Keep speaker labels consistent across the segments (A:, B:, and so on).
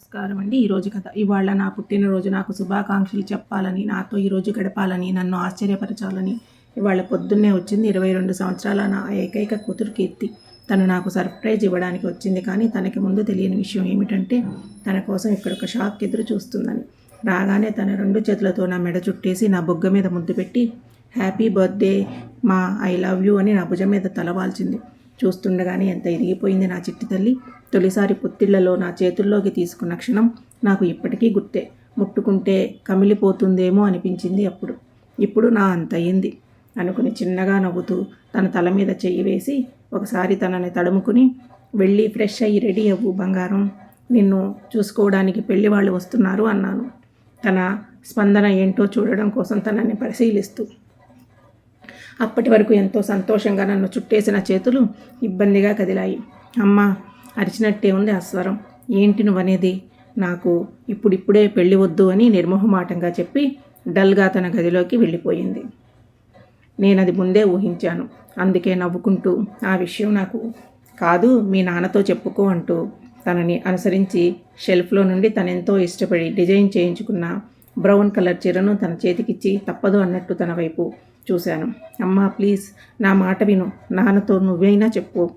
A: నమస్కారం అండి. ఈరోజు కథ. ఇవాళ నా పుట్టినరోజు. నాకు శుభాకాంక్షలు చెప్పాలని నాతో ఈరోజు గడపాలని నన్ను ఆశ్చర్యపరచాలని ఇవాళ పొద్దున్నే వచ్చింది ఇరవై రెండు సంవత్సరాల నా ఏకైక కూతురు కీర్తి. తను నాకు సర్ప్రైజ్ ఇవ్వడానికి వచ్చింది కానీ తనకి ముందు తెలియని విషయం ఏమిటంటే తన కోసం ఇక్కడ ఒక షాక్ ఎదురు చూస్తుందని. రాగానే తన రెండు చేతులతో నా మెడ చుట్టేసి నా బొగ్గ మీద ముద్దు పెట్టి హ్యాపీ బర్త్డే మా ఐ లవ్ యూ అని నా భుజం మీద తలవాల్చింది చూస్తుండగానే ఎంత ఎదిగిపోయింది నా చిట్టి తల్లి. తొలిసారి పొత్తిళ్ళలో నా చేతుల్లోకి తీసుకున్న క్షణం నాకు ఇప్పటికీ గుర్తే. ముట్టుకుంటే కమిలిపోతుందేమో అనిపించింది అప్పుడు. ఇప్పుడు నా అంత అయింది అనుకుని చిన్నగా నవ్వుతూ తన తల మీద చెయ్యి వేసి ఒకసారి తనని తడుముకుని వెళ్ళి ఫ్రెష్ అయ్యి రెడీ అవ్వు బంగారం. నిన్ను చూసుకోవడానికి పెళ్ళి వాళ్ళు వస్తున్నారు అన్నాను. తన స్పందన ఏంటో చూడడం కోసం తనని పరిశీలిస్తూ అప్పటి వరకు ఎంతో సంతోషంగా నన్ను చుట్టేసిన చేతులు ఇబ్బందిగా కదిలాయి. అమ్మ అరిచినట్టే ఉంది ఆ స్వరం. ఏంటి నువ్వనేది? నాకు ఇప్పుడిప్పుడే పెళ్ళి వద్దు అని నిర్మోహమాటంగా చెప్పి డల్గా తన గదిలోకి వెళ్ళిపోయింది. నేను అది ముందే ఊహించాను. అందుకే నవ్వుకుంటూ ఆ విషయం నాకు కాదు మీ నాన్నతో చెప్పుకో అంటూ తనని అనుసరించి షెల్ఫ్లో నుండి తనెంతో ఇష్టపడి డిజైన్ చేయించుకున్న బ్రౌన్ కలర్ చీరను తన చేతికిచ్చి తప్పదు అన్నట్టు తన వైపు చూశాను. అమ్మా ప్లీజ్ నా మాట విను. నాన్నతో నువ్వైనా చెప్పు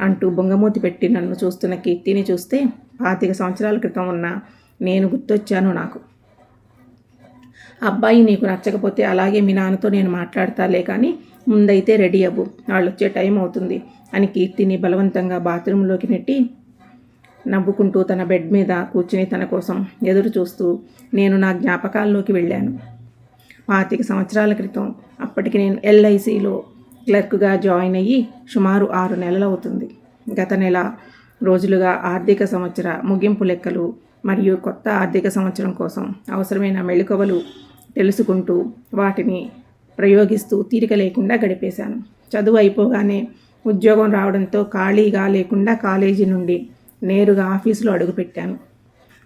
A: అంటూ బొంగమూతి పెట్టి నన్ను చూస్తున్న కీర్తిని చూస్తే పాతిక సంవత్సరాల క్రితం ఉన్న నేను గుర్తొచ్చాను నాకు. అబ్బాయి నీకు నచ్చకపోతే అలాగే మీ నాన్నతో నేను మాట్లాడతాలే కానీ ముందైతే రెడీ అవ్వు. వాళ్ళు వచ్చే టైం అవుతుంది అని కీర్తిని బలవంతంగా బాత్రూంలోకి నెట్టి నవ్వుకుంటూ తన బెడ్ మీద కూర్చుని తన కోసం ఎదురు చూస్తూ నేను నా జ్ఞాపకాల్లోకి వెళ్ళాను. పాతిక సంవత్సరాల క్రితం అప్పటికి నేను ఎల్ఐసిలో క్లర్క్గా జాయిన్ అయ్యి సుమారు ఆరు నెలలు అవుతుంది గత నెల రోజులుగా ఆర్థిక సంవత్సర ముగింపు లెక్కలు మరియు కొత్త ఆర్థిక సంవత్సరం కోసం అవసరమైన మెళుకవలు తెలుసుకుంటూ వాటిని ప్రయోగిస్తూ తీరిక లేకుండా గడిపేశాను. చదువు అయిపోగానే ఉద్యోగం రావడంతో ఖాళీగా లేకుండా కాలేజీ నుండి నేరుగా ఆఫీసులో అడుగుపెట్టాను.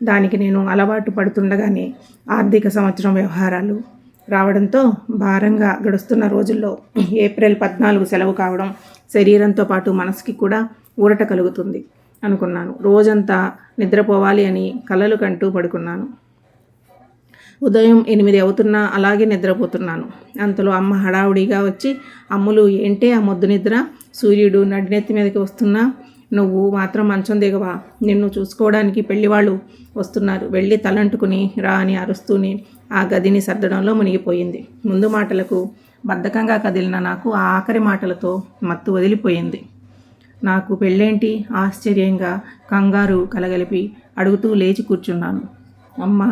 A: దానికి నేను అలవాటు పడుతుండగానే ఆర్థిక సంవత్సరం వ్యవహారాలు రావడంతో భారంగా గడుస్తున్న రోజుల్లో ఏప్రిల్ పద్నాలుగు సెలవు కావడం శరీరంతో పాటు మనసుకి కూడా ఊరట కలుగుతుంది అనుకున్నాను. రోజంతా నిద్రపోవాలి అని కలలు కంటూ పడుకున్నాను. ఉదయం ఎనిమిది అవుతున్నా అలాగే నిద్రపోతున్నాను. అంతలో అమ్మ హడావుడిగా వచ్చి అమ్ములు ఏంటే ఆ మొద్దు నిద్ర? సూర్యుడు నడినెత్తి మీదకి వస్తున్నా నువ్వు మాత్రం మంచం దిగవా. నిన్ను చూసుకోవడానికి పెళ్ళివాళ్ళు వస్తున్నారు. వెళ్ళి తలంటుకుని రా అని అరుస్తూనే ఆ గదిని సర్దడంలో మునిగిపోయింది. ముందు మాటలకు బద్ధకంగా కదిలిన నాకు ఆ ఆఖరి మాటలతో మత్తు వదిలిపోయింది. నాకు పెళ్ళేంటి? ఆశ్చర్యంగా కంగారు కలగలిపి అడుగుతూ లేచి కూర్చున్నాను. అమ్మ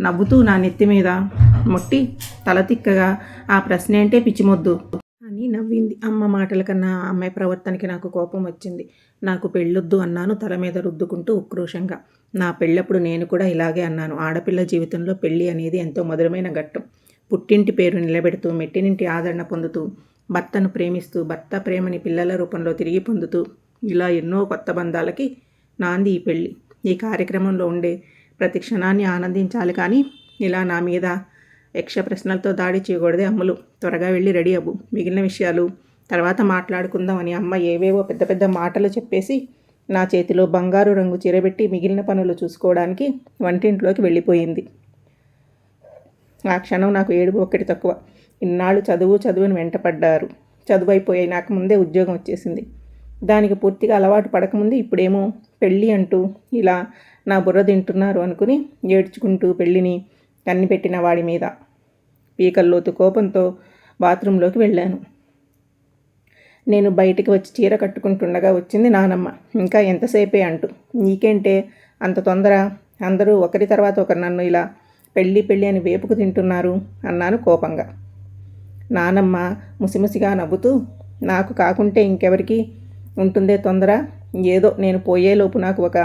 A: నవ్వుతూ నా నెత్తి మీద మొట్టి తల తిక్కగా ఆ ప్రశ్న ఏంటే పిచ్చిమొద్దు. అని నవ్వింది. అమ్మ మాటల కన్నా అమ్మాయి ప్రవర్తనకి నాకు కోపం వచ్చింది. నాకు పెళ్ళొద్దు అన్నాను. తల మీద రుద్దుకుంటూ ఉక్రోషంగా. నా పెళ్ళప్పుడు నేను కూడా ఇలాగే అన్నాను. ఆడపిల్ల జీవితంలో పెళ్ళి అనేది ఎంతో మధురమైన ఘట్టం. పుట్టింటి పేరు నిలబెడుతూ మెట్టినింటి ఆదరణ పొందుతూ భర్తను ప్రేమిస్తూ భర్త ప్రేమని పిల్లల రూపంలో తిరిగి పొందుతూ ఇలా ఎన్నో కొత్త బంధాలకి నాంది ఈ పెళ్ళి. ఈ కార్యక్రమంలో ఉండే ప్రతి క్షణాన్ని ఆనందించాలి కానీ ఇలా నా మీద యక్ష ప్రశ్నలతో దాడి చేయకూడదే అమ్మలు. త్వరగా వెళ్ళి రెడీ అవ్వు. మిగిలిన విషయాలు. తర్వాత మాట్లాడుకుందాం అని అమ్మ ఏవేవో పెద్ద పెద్ద మాటలు చెప్పేసి నా చేతిలో బంగారు రంగు చీరబెట్టి మిగిలిన పనులు చూసుకోవడానికి వంటింట్లోకి వెళ్ళిపోయింది. ఆ క్షణం నాకు ఏడుపు ఒక్కటి తక్కువ. ఇన్నాళ్ళు చదువు చదువుని వెంటపడ్డారు. చదువు అయిపోయాయి నాకు ముందే ఉద్యోగం వచ్చేసింది. దానికి పూర్తిగా అలవాటు పడకముందు ఇప్పుడేమో పెళ్ళి అంటూ ఇలా నా బుర్ర తింటున్నారు అనుకుని ఏడ్చుకుంటూ పెళ్ళిని కన్నిపెట్టిన వాడి మీద. పీకల్లోతు కోపంతో బాత్రూంలోకి వెళ్ళాను. నేను బయటికి వచ్చి చీర కట్టుకుంటుండగా వచ్చింది నానమ్మ. ఇంకా ఎంతసేపే అంటూ. నీకేంటే అంత తొందర? అందరూ ఒకరి తర్వాత ఒకరు నన్ను ఇలా పెళ్ళి పెళ్ళి అని వేపుకు తింటున్నారు అన్నాను కోపంగా. నానమ్మ ముసిముసిగా నవ్వుతూ నాకు కాకుంటే ఇంకెవరికి ఉంటుందే తొందర? ఏదో నేను పోయేలోపు నాకు ఒక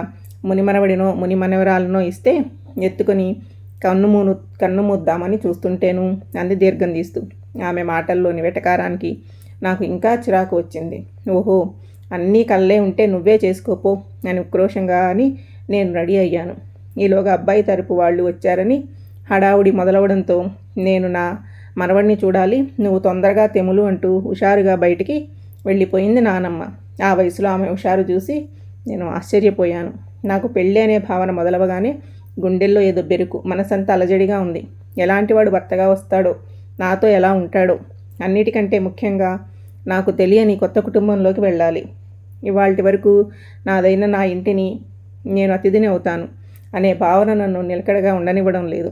A: మునిమనవడినో మునిమనవరాలనో ఇస్తే ఎత్తుకొని కన్ను మూను కన్ను ముద్దామని చూస్తుంటేను అంది దీర్ఘం తీస్తూ. ఆమె మాటల్లోని వెటకారానికి నాకు ఇంకా చిరాకు వచ్చింది. ఓహో అన్నీ కళ్ళే ఉంటే నువ్వే చేసుకోపో అని ఉక్రోషంగా అని నేను రెడీ అయ్యాను. ఈలోగా అబ్బాయి తరపు వాళ్ళు వచ్చారని హడావుడి మొదలవడంతో నేను నా మనవడిని చూడాలి నువ్వు తొందరగా తెములు అంటూ హుషారుగా బయటికి వెళ్ళిపోయింది నానమ్మ. ఆ వయసులో ఆమె హుషారు చూసి నేను ఆశ్చర్యపోయాను. నాకు పెళ్ళి అనే భావన మొదలవగానే గుండెల్లో ఏదో బెరుకు మనసంతా అలజడిగా ఉంది. ఎలాంటివాడు భర్తగా వస్తాడో నాతో ఎలా ఉంటాడో అన్నిటికంటే ముఖ్యంగా నాకు తెలియని కొత్త కుటుంబంలోకి వెళ్ళాలి. ఇవాళ వరకు నాదైన నా ఇంటిని నేను అతిథిని అవుతాను అనే భావన నన్ను నిలకడగా ఉండనివ్వడం లేదు.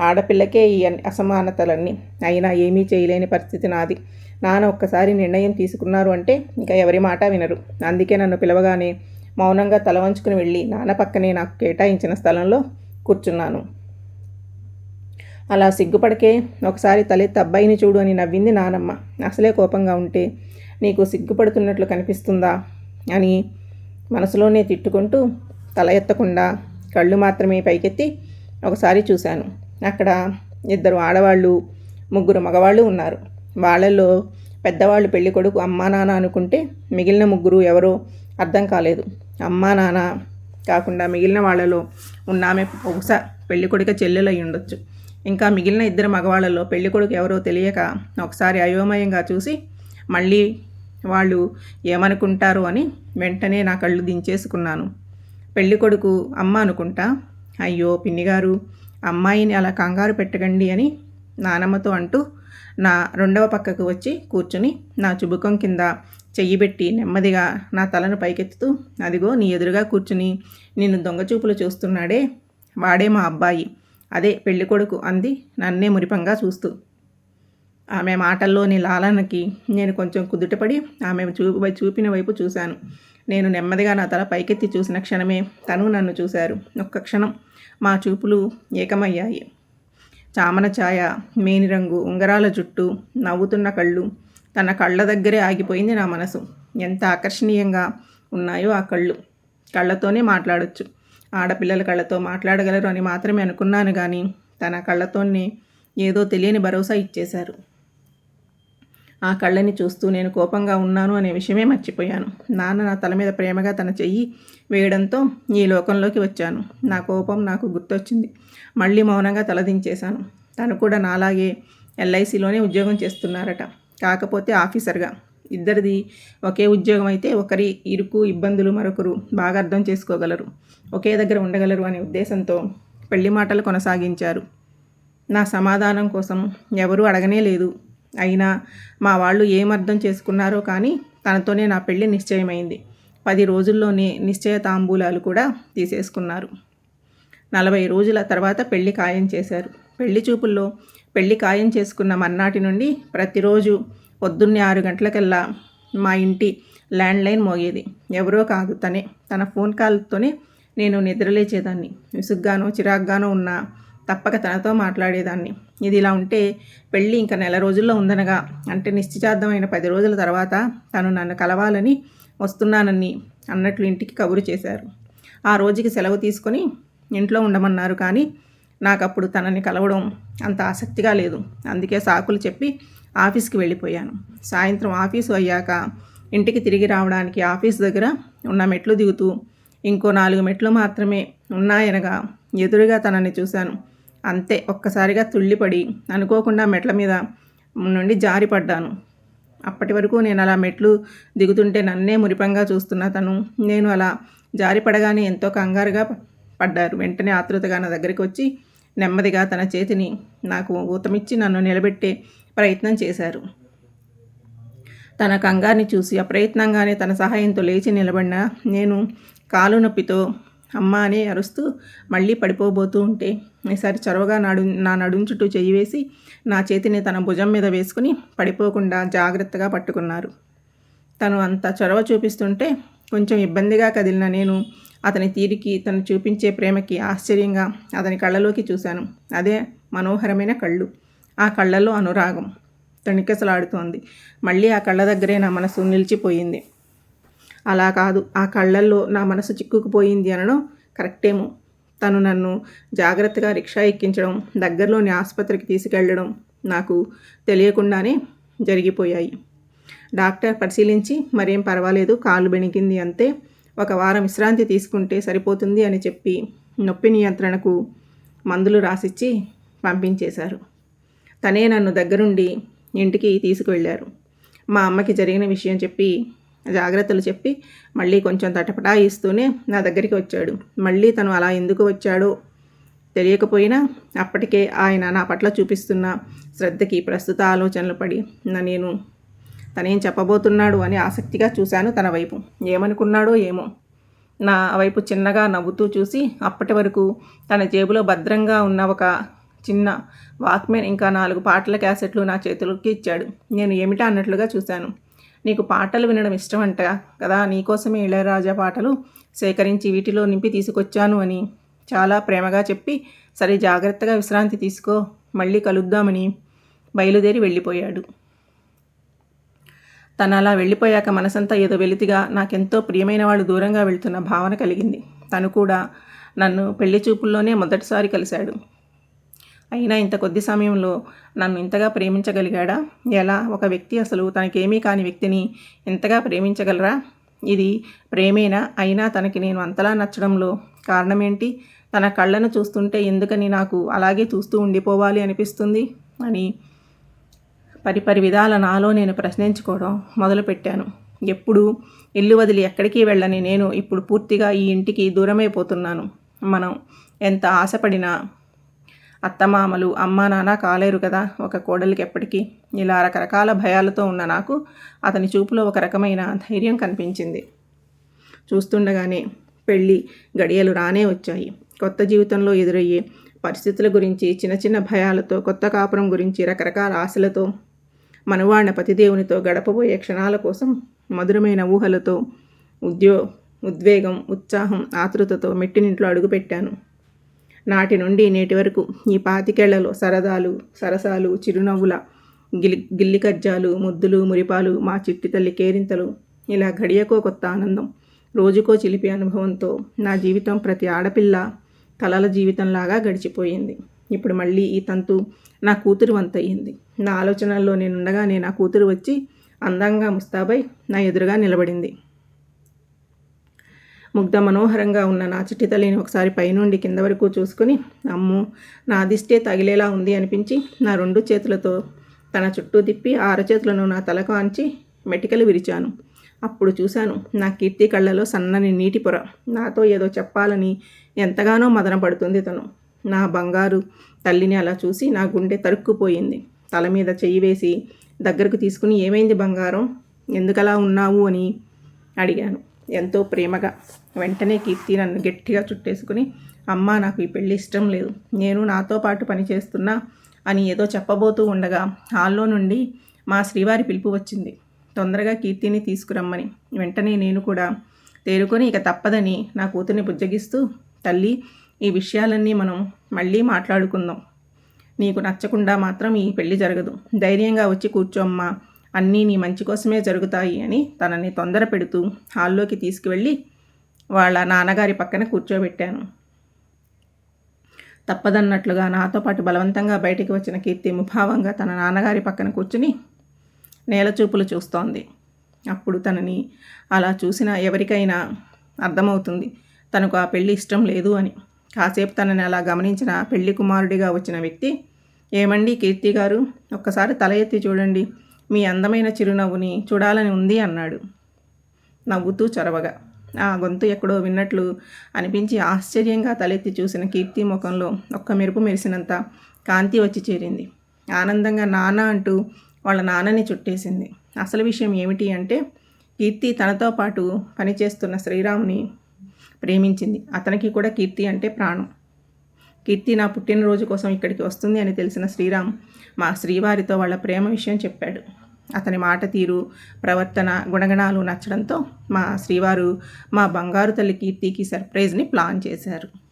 A: ఆడపిల్లకే ఈ అసమానతలన్నీ. అయినా ఏమీ చేయలేని పరిస్థితి నాది. నాన్న ఒక్కసారి నిర్ణయం తీసుకున్నారు అంటే ఇంకా ఎవరి మాట వినరు. అందుకే నన్ను పిలవగానే మౌనంగా తల వంచుకుని వెళ్ళి నాన్న పక్కనే నాకు కేటాయించిన స్థలంలో కూర్చున్నాను. అలా సిగ్గుపడకే ఒకసారి తలెత్తి అబ్బాయిని చూడు అని నవ్వింది నానమ్మ. అసలే కోపంగా ఉంటే నీకు సిగ్గుపడుతున్నట్లు కనిపిస్తుందా? అని మనసులోనే తిట్టుకుంటూ తల ఎత్తకుండా కళ్ళు మాత్రమే పైకెత్తి ఒకసారి చూశాను. అక్కడ ఇద్దరు ఆడవాళ్ళు ముగ్గురు మగవాళ్ళు ఉన్నారు. వాళ్ళల్లో పెద్దవాళ్ళు పెళ్ళి కొడుకు అమ్మా నాన్న అనుకుంటే మిగిలిన ముగ్గురు ఎవరో అర్థం కాలేదు. అమ్మా నాన్న కాకుండా మిగిలిన వాళ్ళలో ఉన్న ఆమె బహుశా పెళ్ళికొడుక చెల్లెలు అయి ఉండొచ్చు. ఇంకా మిగిలిన ఇద్దరు మగవాళ్ళలో పెళ్ళికొడుకు ఎవరో తెలియక ఒకసారి అయోమయంగా చూసి మళ్ళీ వాళ్ళు ఏమనుకుంటారు అని వెంటనే నా కళ్ళు దించేసుకున్నాను. పెళ్ళికొడుకు అమ్మ అనుకుంటా అయ్యో పిన్నిగారు అమ్మాయిని అలా కంగారు పెట్టకండి అని నానమ్మతో అంటూ నా రెండవ పక్కకు వచ్చి కూర్చుని నా చుబుకం కింద చెయ్యి పెట్టి నెమ్మదిగా నా తలను పైకెత్తుతూ అదిగో నీ ఎదురుగా కూర్చుని నిన్ను దొంగచూపులు చూస్తున్నాడే వాడే మా అబ్బాయి. అదే పెళ్ళి కొడుకు అంది నన్నే మురిపంగా చూస్తూ. ఆమె మాటల్లోని లాలనకి నేను కొంచెం కుదుటపడి ఆమె చూ చూపిన వైపు చూశాను. నేను నెమ్మదిగా నా తల పైకెత్తి చూసిన క్షణమే తను నన్ను చూశారు. ఒక్క క్షణం మా చూపులు ఏకమయ్యాయి. చామన ఛాయ మేనిరంగు ఉంగరాల జుట్టు నవ్వుతున్న కళ్ళు తన కళ్ళ దగ్గరే ఆగిపోయింది నా మనసు. ఎంత ఆకర్షణీయంగా ఉన్నాయో ఆ కళ్ళు. కళ్ళతోనే మాట్లాడొచ్చు. ఆడపిల్లల కళ్ళతో మాట్లాడగలరు అని మాత్రమే అనుకున్నాను కానీ తన కళ్ళతోనే ఏదో తెలియని భరోసా ఇచ్చేశారు. ఆ కళ్ళని చూస్తూ నేను కోపంగా ఉన్నాను అనే విషయమే మర్చిపోయాను. నాన్న నా తల మీద ప్రేమగా తన చెయ్యి వేయడంతో ఈ లోకంలోకి వచ్చాను. నా కోపం నాకు గుర్తొచ్చింది. మళ్ళీ మౌనంగా తలదించేశాను. తను కూడా నాలాగే ఎల్ఐసిలోనే ఉద్యోగం చేస్తున్నారట. కాకపోతే ఆఫీసర్గా. ఇద్దరిది ఒకే ఉద్యోగం అయితే ఒకరి ఇరుకు ఇబ్బందులు మరొకరు బాగా అర్థం చేసుకోగలరు. ఒకే దగ్గర ఉండగలరు అనే ఉద్దేశంతో పెళ్ళి మాటలు కొనసాగించారు. నా సమాధానం కోసం ఎవరూ అడగనే లేదు. అయినా మా వాళ్ళు ఏమర్థం చేసుకున్నారో కానీ తనతోనే నా పెళ్ళి నిశ్చయమైంది. పది రోజుల్లోనే నిశ్చయ తాంబూలాలు కూడా తీసేసుకున్నారు. నలభై రోజుల తర్వాత పెళ్ళి ఖాయం చేశారు. పెళ్ళి చూపుల్లో పెళ్ళి ఖాయం చేసుకున్న మర్నాటి నుండి ప్రతిరోజు పొద్దున్నే ఆరు గంటలకల్లా మా ఇంటి ల్యాండ్లైన్ మోగేది. ఎవరో కాదు తనే. తన ఫోన్ కాల్తోనే నేను నిద్రలేచేదాన్ని. విసుగ్గానో చిరాగ్గానో ఉన్న తప్పక తనతో మాట్లాడేదాన్ని. ఇది ఇలా ఉంటే పెళ్ళి ఇంకా నెల రోజుల్లో ఉందనగా అంటే నిశ్చితార్థమైన పది రోజుల తర్వాత తను నన్ను కలవాలని వస్తున్నానని అన్నట్లు ఇంటికి కబురు చేశారు. ఆ రోజుకి సెలవు తీసుకొని ఇంట్లో ఉండమన్నారు కానీ నాకు అప్పుడు తనని కలవడం అంత ఆసక్తిగా లేదు. అందుకే సాకులు చెప్పి ఆఫీస్కి వెళ్ళిపోయాను. సాయంత్రం ఆఫీసు అయ్యాక ఇంటికి తిరిగి రావడానికి ఆఫీస్ దగ్గర ఉన్న మెట్లు దిగుతూ ఇంకో నాలుగు మెట్లు మాత్రమే ఉన్నాయనగా ఎదురుగా తనని చూశాను. అంతే ఒక్కసారిగా తుళ్ళిపడి అనుకోకుండా మెట్ల మీద నుండి జారిపడ్డాను. అప్పటి వరకు నేను అలా మెట్లు దిగుతుంటే నన్నే మురిపంగా చూస్తున్న తను నేను అలా జారిపడగానే ఎంతో కంగారుగా పడ్డారు. వెంటనే ఆతృతగా నా దగ్గరికి వచ్చి నెమ్మదిగా తన చేతిని నాకు ఊతమిచ్చి నన్ను నిలబెట్టే ప్రయత్నం చేశారు. తన కంగారిని చూసి అప్రయత్నంగానే తన సహాయంతో లేచి నిలబడిన నేను కాలు నొప్పితో అమ్మ అని అరుస్తూ మళ్ళీ పడిపోబోతూ ఉంటే ఈసారి చొరవగా నడు నా నడుం చుట్టూ చెయ్యి వేసి నా చేతిని తన భుజం మీద వేసుకుని పడిపోకుండా జాగ్రత్తగా పట్టుకున్నారు. తను అంత చొరవ చూపిస్తుంటే కొంచెం ఇబ్బందిగా కదిలిన నేను అతని తీరికి తను చూపించే ప్రేమకి ఆశ్చర్యంగా అతని కళ్ళలోకి చూశాను. అదే మనోహరమైన కళ్ళు. ఆ కళ్ళలో అనురాగం. తణికసలాడుతోంది మళ్ళీ ఆ కళ్ళ దగ్గరే నా మనసు నిలిచిపోయింది. అలా కాదు. ఆ కళ్ళల్లో నా మనసు చిక్కుకుపోయింది అనడం కరెక్టేమో. తను నన్ను జాగ్రత్తగా రిక్షా ఎక్కించడం దగ్గరలోని ఆసుపత్రికి తీసుకెళ్ళడం నాకు తెలియకుండానే జరిగిపోయాయి. డాక్టర్ పరిశీలించి మరేం పర్వాలేదు. కాలు బెణికింది అంతే. ఒక వారం విశ్రాంతి తీసుకుంటే సరిపోతుంది అని చెప్పి నొప్పి నియంత్రణకు మందులు రాసిచ్చి పంపించేశారు. తనే నన్ను దగ్గరుండి ఇంటికి తీసుకువెళ్ళారు. మా అమ్మకి జరిగిన విషయం చెప్పి జాగ్రత్తలు చెప్పి మళ్ళీ కొంచెం తటపటాయిస్తూనే నా దగ్గరికి వచ్చాడు. మళ్ళీ తను అలా ఎందుకు వచ్చాడో తెలియకపోయినా అప్పటికే ఆయన నా పట్ల చూపిస్తున్న శ్రద్ధకి ప్రస్తుత ఆలోచనలు పడి నా నేను తనేం చెప్పబోతున్నాడు అని ఆసక్తిగా చూశాను తన వైపు. ఏమనుకున్నాడో ఏమో. నా వైపు చిన్నగా నవ్వుతూ చూసి అప్పటి వరకు తన జేబులో భద్రంగా ఉన్న ఒక చిన్న వాక్మెన్ ఇంకా నాలుగు పాటల క్యాసెట్లు నా చేతులకి ఇచ్చాడు. నేను ఏమిటా అన్నట్లుగా చూశాను. నీకు పాటలు వినడం ఇష్టమంట కదా నీకోసమే ఇళయరాజా పాటలు సేకరించి వీటిలో నింపి తీసుకొచ్చాను అని చాలా ప్రేమగా చెప్పి సరే జాగ్రత్తగా విశ్రాంతి తీసుకో మళ్ళీ కలుద్దామని బయలుదేరి వెళ్ళిపోయాడు. తను అలా వెళ్ళిపోయాక మనసంతా ఏదో వెలితిగా నాకెంతో ప్రియమైన వాళ్ళు దూరంగా వెళ్తున్న భావన కలిగింది. తను కూడా నన్ను పెళ్ళి చూపుల్లోనే మొదటిసారి కలిశాడు. అయినా ఇంత కొద్ది సమయంలో నన్ను ఇంతగా ప్రేమించగలిగాడా? ఎలా? ఒక వ్యక్తి అసలు తనకేమీ కాని వ్యక్తిని ఇంతగా ప్రేమించగలరా? ఇది ప్రేమేనా? అయినా తనకి నేను అంతలా నచ్చడంలో కారణమేంటి? తన కళ్ళను చూస్తుంటే ఎందుకని నాకు అలాగే చూస్తూ ఉండిపోవాలి అనిపిస్తుంది? అని పరిపరి విధాల నాలో నేను ప్రశ్నించుకోవడం మొదలుపెట్టాను. ఎప్పుడు ఇల్లు వదిలి ఎక్కడికి వెళ్ళని నేను ఇప్పుడు పూర్తిగా ఈ ఇంటికి దూరమైపోతున్నాను. మనం ఎంత ఆశపడినా అత్తమామలు అమ్మా నాన్న కాలేరు కదా ఒక కోడలికి ఎప్పటికీ ఇలా రకరకాల భయాలతో ఉన్న నాకు అతని చూపులో ఒక రకమైన ధైర్యం కనిపించింది. చూస్తుండగానే పెళ్ళి గడియలు రానే వచ్చాయి. కొత్త జీవితంలో ఎదురయ్యే పరిస్థితుల గురించి చిన్న చిన్న భయాలతో కొత్త కాపురం గురించి రకరకాల ఆశలతో మనవాడిన పతిదేవునితో గడపబోయే క్షణాల కోసం మధురమైన ఊహలతో ఉద్యో ఉద్వేగం ఉత్సాహం ఆతృతతో మెట్టినింట్లో అడుగుపెట్టాను. నాటి నుండి నేటి వరకు ఈ పాతికేళ్ళలో సరదాలు సరసాలు చిరునవ్వుల గిలి గిల్లికజ్జాలు ముద్దులు మురిపాలు మా చిట్టి తల్లి కేరింతలు ఇలా గడియకో కొత్త ఆనందం రోజుకో చిలిపి అనుభవంతో నా జీవితం ప్రతి ఆడపిల్ల కలల జీవితంలాగా గడిచిపోయింది. ఇప్పుడు మళ్ళీ ఈ తంతు నా కూతురు వంతయ్యింది నా ఆలోచనల్లో నేనుండగానే నా కూతురు వచ్చి అందంగా ముస్తాబై నా ఎదురుగా నిలబడింది. ముగ్ధ మనోహరంగా ఉన్న నా చిట్టి తల్లిని ఒకసారి పైనుండి కింద వరకు చూసుకుని అమ్ము నా అదిష్టే తగిలేలా ఉంది అనిపించి నా రెండు చేతులతో తన చుట్టూ తిప్పి ఆరచేతులను నా తలకు అంచి మెటికలు విరిచాను. అప్పుడు చూశాను నా కీర్తి కళ్ళలో సన్నని నీటి పొర. నాతో ఏదో చెప్పాలని ఎంతగానో మదన పడుతుంది తను. నా బంగారు తల్లిని అలా చూసి నా గుండె తరుక్కుపోయింది. తల మీద చెయ్యి వేసి దగ్గరకు తీసుకుని ఏమైంది బంగారం? ఎందుకలా ఉన్నావు? అని అడిగాను. ఎంతో ప్రేమగా. వెంటనే కీర్తి నన్ను గట్టిగా చుట్టేసుకుని అమ్మ నాకు ఈ పెళ్ళి ఇష్టం లేదు. నేను నాతో పాటు పనిచేస్తున్నా అని ఏదో చెప్పబోతూ ఉండగా హాల్లో నుండి మా శ్రీవారి పిలుపు వచ్చింది. తొందరగా కీర్తిని తీసుకురమ్మని. వెంటనే నేను కూడా తేరుకొని ఇక తప్పదని నా కూతుర్ని బుజ్జగిస్తూ తల్లి ఈ విషయాలన్నీ మనం మళ్ళీ మాట్లాడుకుందాం. నీకు నచ్చకుండా మాత్రం ఈ పెళ్ళి జరగదు. ధైర్యంగా వచ్చి కూర్చోమ్మా అన్నీ నీ మంచి కోసమే జరుగుతాయి అని తనని తొందర పెడుతూ హాల్లోకి తీసుకువెళ్ళి వాళ్ళ నాన్నగారి పక్కన కూర్చోబెట్టాను. తప్పదన్నట్లుగా నాతో పాటు బలవంతంగా బయటికి వచ్చిన కీర్తి ముభావంగా తన నాన్నగారి పక్కన కూర్చుని నేలచూపులు చూస్తోంది. అప్పుడు తనని అలా చూసిన ఎవరికైనా అర్థమవుతుంది తనకు ఆ పెళ్ళి ఇష్టం లేదు అని. కాసేపు తనని అలా గమనించిన పెళ్ళి కుమారుడిగా వచ్చిన వ్యక్తి ఏమండి కీర్తి గారు ఒక్కసారి తల ఎత్తి చూడండి మీ అందమైన చిరునవ్వుని చూడాలని ఉంది అన్నాడు. నవ్వుతూ చొరవగా. ఆ గొంతు ఎక్కడో విన్నట్లు అనిపించి ఆశ్చర్యంగా తలెత్తి చూసిన కీర్తి ముఖంలో ఒక్క మెరుపు మెరిసినంత కాంతి వచ్చి చేరింది. ఆనందంగా నాన్న అంటూ వాళ్ళ నాన్నని చుట్టేసింది. అసలు విషయం ఏమిటి అంటే కీర్తి తనతో పాటు పనిచేస్తున్న శ్రీరాముని ప్రేమించింది. అతనికి కూడా కీర్తి అంటే ప్రాణం. కీర్తి నా పుట్టినరోజు కోసం ఇక్కడికి వస్తుంది అని తెలిసిన శ్రీరామ్ మా శ్రీవారితో వాళ్ళ ప్రేమ విషయం చెప్పాడు. అతని మాట తీరు ప్రవర్తన గుణగణాలు నచ్చడంతో మా శ్రీవారు మా బంగారు తల్లి కీర్తికి సర్ప్రైజ్ని ప్లాన్ చేశారు.